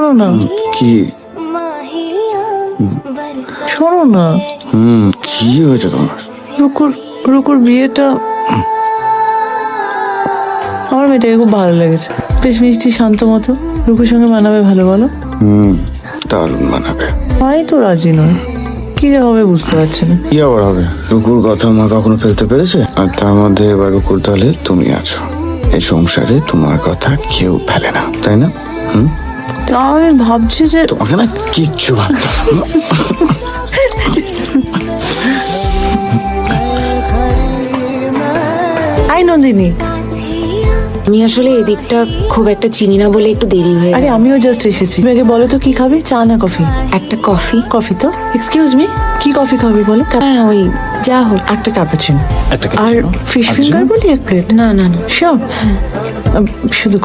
শোনো না। কি? শোনো না। হুম কি হয়েছে তোমার? রুকুর রুকুর বিয়েটা আমার মেয়েটাকে খুব ভালো লেগেছে। বেশ মিষ্টি শান্ত মতো। রুকুর সঙ্গে মানাবে ভালো বলো? হুম দারুণ মানাবে। মাই তো রাজি নয়। কি যে হবে বুঝতে পারছি না। কি আবার হবে? রুকুর কথা মা কখনো ফেলতে পেরেছে? আর তার মধ্যে এবার রুকুর দলে তুমি আছো। এই সংসারে তোমার কথা কেউ ফেলে না তাই না? হুম? তা আমি ভাবছি যে তোমাকে না কিচ্ছু ভাবতে আই নন্দিনী। আমি আসলে এদিকটা খুব একটা চিনি না বলে একটু দেরি হয়ে আরে আমিও জাস্ট এসেছি। তুমি আগে বলো তো কি খাবে? চা না কফি? একটা কফি। কফি তো? এক্সকিউজ মি কি কফি খাবে বলো? হ্যাঁ ওই যা হোক। একটা ক্যাপাচিনো একটা আর ফিশ ফিঙ্গার বলি এক প্লেট না না না। শিওর শুধু